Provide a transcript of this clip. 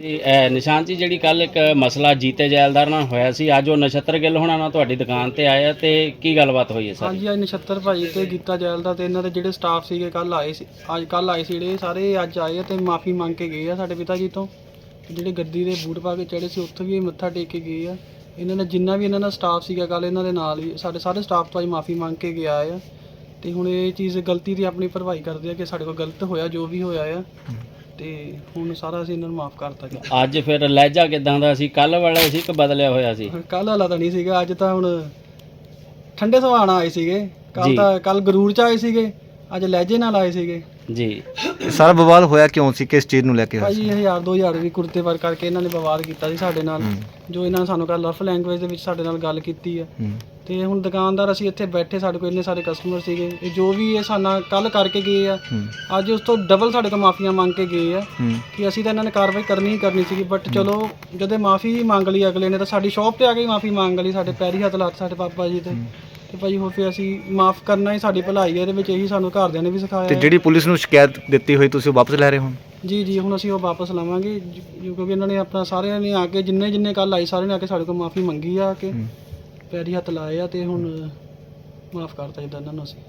ਜੀ, ਇਹ ਨਿਸ਼ਾਨ ਜੀ, ਜਿਹੜੀ ਕੱਲ ਇੱਕ ਮਸਲਾ ਜੀਤੇ ਜੈਲਦਾਰ ਨਾਲ ਹੋਇਆ ਸੀ, ਅੱਜ ਉਹ ਨਛੱਤਰ ਗਿੱਲ ਹੋਣਾ ਨਾਲ ਤੁਹਾਡੀ ਦੁਕਾਨ ਤੇ ਆਇਆ ਤੇ ਕੀ ਗੱਲਬਾਤ ਹੋਈ ਹੈ ਸਰ? ਹਾਂਜੀ, ਅੱਜ ਨਛੱਤਰ ਭਾਈ ਤੇ ਗੀਤਾ ਜੈਲ ਦਾ ਤੇ ਇਹਨਾਂ ਦੇ ਜਿਹੜੇ ਸਟਾਫ ਸੀਗੇ ਕੱਲ ਆਏ ਸੀ, ਅੱਜ ਕੱਲ ਆਏ ਸੀ ਜਿਹੜੇ ਸਾਰੇ ਅੱਜ ਆਏ ਆ ਤੇ ਮਾਫੀ ਮੰਗ ਕੇ ਗਏ ਆ ਸਾਡੇ ਪਿਤਾ ਜੀ ਤੋਂ। ਤੇ ਜਿਹੜੇ ਗੱਦੀ ਦੇ ਬੂਟ ਪਾ ਕੇ ਚੜੇ ਸੀ, ਉੱਥੇ ਵੀ ਮੱਥਾ ਟੇਕ ਕੇ ਗਏ ਆ। ਇਹਨਾਂ ਨੇ ਜਿੰਨਾ ਵੀ ਇਹਨਾਂ ਦਾ ਸਟਾਫ ਸੀਗਾ ਕੱਲ ਇਹਨਾਂ ਦੇ ਨਾਲ ਵੀ ਸਾਡੇ ਸਾਰੇ ਸਟਾਫ ਤੋਂ ਅੱਜ ਮਾਫੀ ਮੰਗ ਕੇ ਗਿਆ ਆ। ਤੇ ਹੁਣ ਇਹ ਚੀਜ਼ ਗਲਤੀ ਦੀ ਆਪਣੀ ਭਰਵਾਈ ਕਰਦੇ ਆ ਕਿ ਸਾਡੇ ਕੋਲ ਗਲਤ ਹੋਇਆ ਜੋ ਵੀ ਹੋਇਆ ਆ। ਤੇ ਹੁਣ ਸਾਰਾ ਅਸੀਂ ਇਹਨਾਂ ਨੂੰ ਮਾਫ ਕਰਤਾ ਗਿਆ। ਅੱਜ ਫਿਰ ਲਹਿਜਾ ਕਿਦਾਂ ਦਾ ਸੀ? ਕੱਲ ਵਾਲਾ ਸੀ ਕਿ ਬਦਲਿਆ ਹੋਇਆ ਸੀ? ਕੱਲ ਵਾਲਾ ਤਾਂ ਨਹੀਂ ਸੀਗਾ। ਅੱਜ ਤਾਂ ਹੁਣ ਠੰਡੇ ਸੁਭਾਅ ਨਾਲ ਆਏ ਸੀਗੇ। ਕੱਲ ਤਾਂ ਕੱਲ ਗਰੂਰ ਚ ਆਏ ਸੀਗੇ। ਅੱਜ ਲਹਿਜੇ ਨਾਲ ਆਏ ਸੀਗੇ। ਜੀ। ਸਾਰਾ ਵਿਵਾਦ ਹੋਇਆ ਕਿਉਂ ਸੀ? ਕਿਸ ਚੀਜ਼ ਨੂੰ ਲੈ ਕੇ ਹੋਇਆ ਸੀ? ਭਾਜੀ 1000 2000 ਵੀ ਕੁੜਤੇ ਵਰ ਕਰਕੇ ਇਹਨਾਂ ਨੇ ਵਿਵਾਦ ਕੀਤਾ ਸੀ ਸਾਡੇ ਨਾਲ। ਜੋ ਇਹਨਾਂ ਨੇ ਸਾਨੂੰ ਕੱਲ ਰਫ ਲੈਂਗੁਏਜ ਦੇ ਵਿੱਚ ਸਾਡੇ ਨਾਲ ਗੱਲ ਕੀਤੀ ਆ। ਤੇ ਹੁਣ ਦੁਕਾਨਦਾਰ ਅਸੀਂ ਇੱਥੇ ਬੈਠੇ ਸਾਡੇ ਕੋਲ ਇੰਨੇ ਸਾਰੇ ਕਸਟਮਰ ਸੀਗੇ। ਇਹ ਜੋ ਵੀ ਇਹ ਸਾਨਾ ਕੱਲ ਕਰਕੇ ਗਏ ਆ ਹੂੰ, ਅੱਜ ਉਸ ਤੋਂ ਡਬਲ ਸਾਡੇ ਕੋਲ ਮਾਫੀਆਂ ਮੰਗ ਕੇ ਗਏ ਆ ਹੂੰ, ਕਿ ਅਸੀਂ ਤਾਂ ਇਹਨਾਂ ਨੇ ਕਾਰਵਾਈ ਕਰਨੀ ਹੀ ਕਰਨੀ ਸੀਗੀ ਬਟ ਚਲੋ ਜਦੋਂ ਮਾਫੀ ਮੰਗ ਲਈ ਅਗਲੇ ਨੇ ਤਾਂ ਸਾਡੀ ਸ਼ਾਪ ਤੇ ਆ ਕੇ ਮਾਫੀ ਮੰਗ ਲਈ ਸਾਡੇ ਪੈਰੀ ਹੱਥ ਲਾਤ ਸਾਡੇ ਪਾਪਾ ਜੀ ਤੇ। ਤੇ ਭਾਈ ਹੋਰ ਫਿਰ ਅਸੀਂ ਮਾਫ ਕਰਨਾ ਹੀ ਸਾਡੀ ਭਲਾਈ ਹੈ ਇਹਦੇ ਵਿੱਚ ਇਹੀ ਸਾਨੂੰ ਘਰਦਿਆਂ ਨੇ ਵੀ ਸਿਖਾਇਆ ਤੇ ਹੈ। ਜਿਹੜੀ ਪੁਲਿਸ ਨੂੰ ਸ਼ਿਕਾਇਤ ਦਿੱਤੀ ਹੋਈ ਤੁਸੀਂ ਉਹ ਵਾਪਸ ਲੈ ਰਹੇ ਹੋ ਜੀ ਜੀ ਹੁਣ ਅਸੀਂ ਉਹ ਵਾਪਸ ਲਵਾਂਗੇ ਕਿਉਂਕਿ ਇਹਨਾਂ ਨੇ ਆਪਣਾ ਸਾਰਿਆਂ ਨੇ ਆ ਕੇ ਜਿੰਨੇ ਜਿੰਨੇ ਕੱਲ ਆਏ ਸਾਰਿਆਂ ਨੇ ਆ ਕੇ ਸਾਡੇ ਕੋਲ ਮਾਫੀ ਮੰਗੀ ਆ ਕਿ। ਹੂੰ। ਪੈਰੀ ਹੱਥ ਲਾਏ ਆ ਤੇ ਹੁਣ ਮਾਫ ਕਰਤਾ ਜਿੱਦਾਂ ਇਹਨਾਂ ਨੂੰ ਅਸੀਂ।